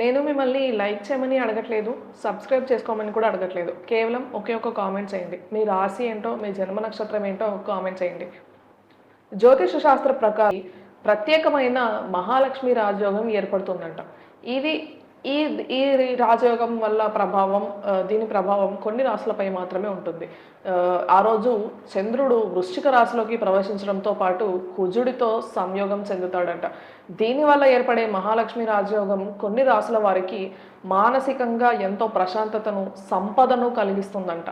నేను మిమ్మల్ని లైక్ చేయమని అడగట్లేదు సబ్స్క్రైబ్ చేసుకోమని కూడా అడగట్లేదు. కేవలం ఒకే ఒక కామెంట్ చేయండి. మీ రాశి ఏంటో మీ జన్మ నక్షత్రం ఏంటో ఒక కామెంట్ చేయండి. జ్యోతిష శాస్త్ర ప్రకారం ప్రత్యేకమైన మహాలక్ష్మి రాజయోగం ఏర్పడుతుందంట. ఇది ఈ ఈ రాజయోగం వల్ల ప్రభావం దీని ప్రభావం కొన్ని రాశులపై మాత్రమే ఉంటుంది. ఆ, ఆ రోజు చంద్రుడు వృశ్చిక రాశిలోకి ప్రవేశించడంతో పాటు కుజుడితో సంయోగం చెందుతాడంట. దీనివల్ల ఏర్పడే మహాలక్ష్మి రాజయోగం కొన్ని రాశుల వారికి మానసికంగా ఎంతో ప్రశాంతతను సంపదను కలిగిస్తుందంట.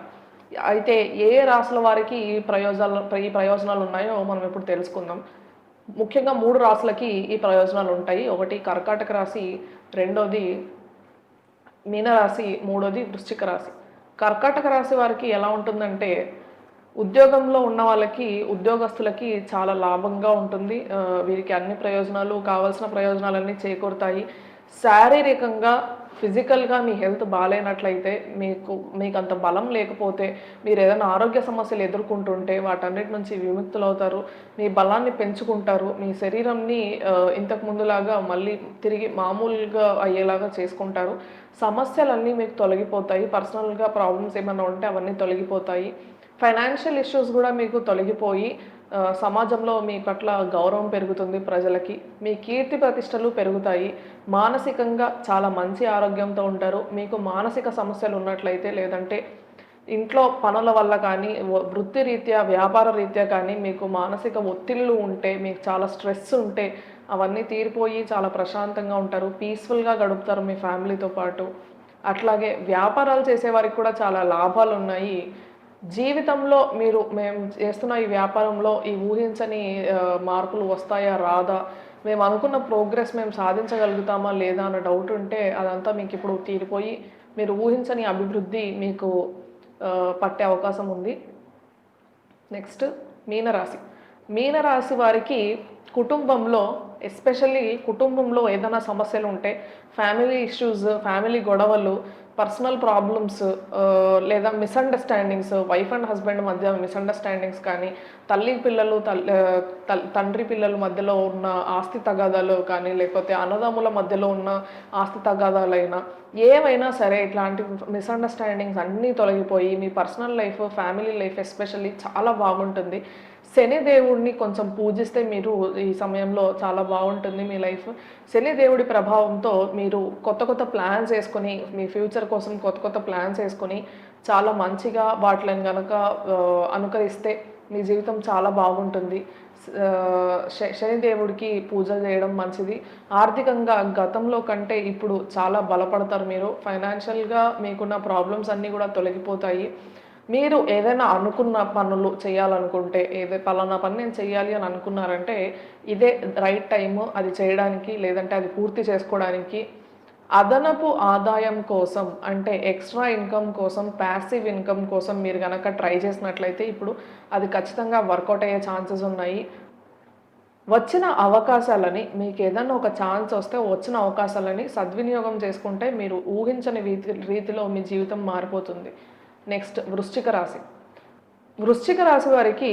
అయితే ఏ రాశుల వారికి ఈ ప్రయోజనాలు ఈ ప్రయోజనాలు ఉన్నాయో మనం ఇప్పుడు తెలుసుకుందాం. ముఖ్యంగా మూడు రాశులకి ఈ ప్రయోజనాలు ఉంటాయి. ఒకటి కర్కాటక రాశి రెండోది మీనరాశి మూడోది వృశ్చిక రాశి. కర్కాటక రాశి వారికి ఎలా ఉంటుందంటే ఉద్యోగంలో ఉన్న వాళ్ళకి ఉద్యోగస్తులకి చాలా లాభంగా ఉంటుంది. వీరికి అన్ని ప్రయోజనాలు కావాల్సిన ప్రయోజనాలన్నీ చేకూరుతాయి. శారీరకంగా ఫిజికల్గా మీ హెల్త్ బాగాలేనట్లయితే మీకు మీకు అంత బలం లేకపోతే మీరు ఏదైనా ఆరోగ్య సమస్యలు ఎదుర్కొంటుంటే వాటన్నిటి నుంచి విముక్తులవుతారు. మీ బలాన్ని పెంచుకుంటారు. మీ శరీరంని ఇంతకు ముందులాగా మళ్ళీ తిరిగి మామూలుగా అయ్యేలాగా చేసుకుంటారు. సమస్యలన్నీ మీకు తొలగిపోతాయి. పర్సనల్గా ప్రాబ్లమ్స్ ఏమైనా ఉంటే అవన్నీ తొలగిపోతాయి. ఫైనాన్షియల్ ఇష్యూస్ కూడా మీకు తొలగిపోయి సమాజంలో మీ పట్ల గౌరవం పెరుగుతుంది ప్రజలకి. మీ కీర్తి ప్రతిష్టలు పెరుగుతాయి. మానసికంగా చాలా మంచి ఆరోగ్యంతో ఉంటారు. మీకు మానసిక సమస్యలు ఉన్నట్లయితే లేదంటే ఇంట్లో పనుల వల్ల కానీ వృత్తి రీత్యా వ్యాపార రీత్యా కానీ మీకు మానసిక ఒత్తిళ్ళు ఉంటే మీకు చాలా స్ట్రెస్ ఉంటే అవన్నీ తీరిపోయి చాలా ప్రశాంతంగా ఉంటారు. పీస్ఫుల్గా గడుపుతారు మీ ఫ్యామిలీతో పాటు. అట్లాగే వ్యాపారాలు చేసేవారికి కూడా చాలా లాభాలు ఉన్నాయి జీవితంలో మీరు మేము చేస్తున్న ఈ వ్యాపారంలో ఈ ఊహించని మార్పులు వస్తాయా రాదా? మేము అనుకున్న ప్రోగ్రెస్ మేము సాధించగలుగుతామా లేదా అన్న డౌట్ ఉంటే అదంతా మీకు ఇప్పుడు తీరిపోయి మీరు ఊహించని అభివృద్ధి మీకు పట్టే అవకాశం ఉంది. నెక్స్ట్ మీనరాశి. మీనరాశి వారికి కుటుంబంలో ఎస్పెషల్లీ కుటుంబంలో ఏదైనా సమస్యలు ఉంటే ఫ్యామిలీ ఇష్యూస్ ఫ్యామిలీ గొడవలు పర్సనల్ ప్రాబ్లమ్స్ uh, లేదా మిస్అండర్స్టాండింగ్స్ వైఫ్ అండ్ హస్బెండ్ మధ్య మిస్అండర్స్టాండింగ్స్ కానీ తల్లి పిల్లలు uh, తండ్రి పిల్లల మధ్యలో ఉన్న ఆస్తి తగాదాలు కానీ లేకపోతే అన్నదమ్ముల మధ్యలో ఉన్న ఆస్తి తగాదాలైనా ఏవైనా సరే ఇట్లాంటి మిస్అండర్స్టాండింగ్స్ అన్నీ తొలగిపోయి మీ personal life family life especially చాలా బాగుంటుంది. శని దేవుడిని కొంచెం పూజిస్తే మీరు ఈ సమయంలో చాలా బాగుంటుంది మీ లైఫ్. శని దేవుడి ప్రభావంతో మీరు కొత్త కొత్త ప్లాన్స్ వేసుకొని మీ ఫ్యూచర్ కోసం కొత్త కొత్త ప్లాన్స్ వేసుకొని చాలా మంచిగా వాటిని కనుక అనుకరిస్తే మీ జీవితం చాలా బాగుంటుంది. శ- శనిదేవుడికి పూజ చేయడం మంచిది. ఆర్థికంగా గతంలో కంటే ఇప్పుడు చాలా బలపడతారు మీరు. ఫైనాన్షియల్గా మీకున్న ప్రాబ్లమ్స్ అన్నీ కూడా తొలగిపోతాయి. మీరు ఏదైనా అనుకున్న పనులు చేయాలనుకుంటే ఏదో పలానా పని నేను చేయాలి అని అనుకున్నారంటే ఇదే రైట్ టైము అది చేయడానికి లేదంటే అది పూర్తి చేసుకోవడానికి అదనపు ఆదాయం కోసం అంటే ఎక్స్ట్రా ఇన్కమ్ కోసం ప్యాసివ్ ఇన్కమ్ కోసం మీరు కనుక ట్రై చేసినట్లయితే ఇప్పుడు అది ఖచ్చితంగా వర్కౌట్ అయ్యే ఛాన్సెస్ ఉన్నాయి. వచ్చిన అవకాశాలని మీకు ఏదైనా ఒక ఛాన్స్ వస్తే వచ్చిన అవకాశాలని సద్వినియోగం చేసుకుంటే మీరు ఊహించని రీతి రీతిలో మీ జీవితం మారిపోతుంది. నెక్స్ట్ వృశ్చిక రాశి. వృశ్చిక రాశి వారికి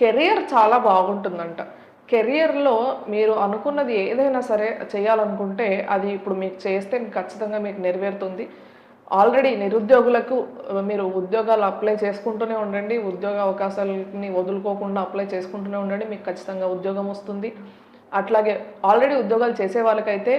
కెరియర్ చాలా బాగుంటుందంట. కెరియర్లో మీరు అనుకున్నది ఏదైనా సరే చేయాలనుకుంటే అది ఇప్పుడు మీకు చేస్తే ఖచ్చితంగా మీకు నెరవేరుతుంది. ఆల్రెడీ నిరుద్యోగులకు మీరు ఉద్యోగాలు అప్లై చేసుకుంటూనే ఉండండి. ఉద్యోగ అవకాశాలని వదులుకోకుండా అప్లై చేసుకుంటూనే ఉండండి. మీకు ఖచ్చితంగా ఉద్యోగం వస్తుంది. అట్లాగే ఆల్రెడీ ఉద్యోగాలు చేసే వాళ్ళకైతే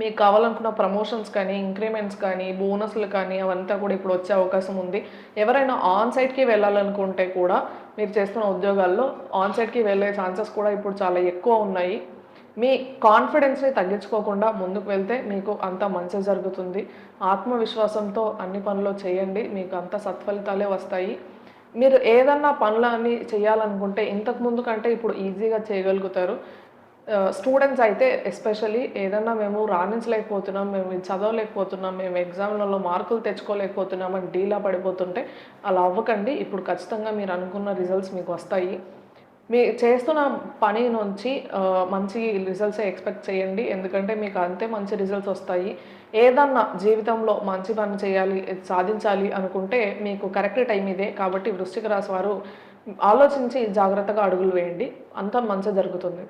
మీకు కావాలనుకున్న ప్రమోషన్స్ కానీ ఇంక్రిమెంట్స్ కానీ బోనస్లు కానీ అవంతా కూడా ఇప్పుడు వచ్చే అవకాశం ఉంది. ఎవరైనా ఆన్ సైట్కి వెళ్ళాలనుకుంటే కూడా మీరు చేస్తున్న ఉద్యోగాల్లో ఆన్ సైట్కి వెళ్ళే ఛాన్సెస్ కూడా ఇప్పుడు చాలా ఎక్కువ ఉన్నాయి. మీ కాన్ఫిడెన్స్ని తగ్గించుకోకుండా ముందుకు వెళ్తే మీకు అంత మంచి జరుగుతుంది. ఆత్మవిశ్వాసంతో అన్ని పనులు చేయండి. మీకు అంత సత్ఫలితాలే వస్తాయి. మీరు ఏదన్నా పనులని చేయాలనుకుంటే ఇంతకు ముందు కంటే ఇప్పుడు ఈజీగా చేయగలుగుతారు. స్టూడెంట్స్ అయితే ఎస్పెషల్లీ ఏదన్నా మేము రాణించలేకపోతున్నాం మేము చదవలేకపోతున్నాం మేము ఎగ్జామ్లలో మార్కులు తెచ్చుకోలేకపోతున్నాం అని డీలా పడిపోతుంటే అలా అవ్వకండి. ఇప్పుడు ఖచ్చితంగా మీరు అనుకున్న రిజల్ట్స్ మీకు వస్తాయి. మీ చేస్తున్న పని నుంచి మంచి రిజల్ట్స్ ఎక్స్పెక్ట్ చేయండి. ఎందుకంటే మీకు అంతే మంచి రిజల్ట్స్ వస్తాయి. ఏదన్నా జీవితంలో మంచి పని చేయాలి సాధించాలి అనుకుంటే మీకు కరెక్ట్ టైం ఇదే. కాబట్టి వృశ్చిక రాశి వారు ఆలోచించి జాగ్రత్తగా అడుగులు వేయండి. అంతా మంచి జరుగుతుంది.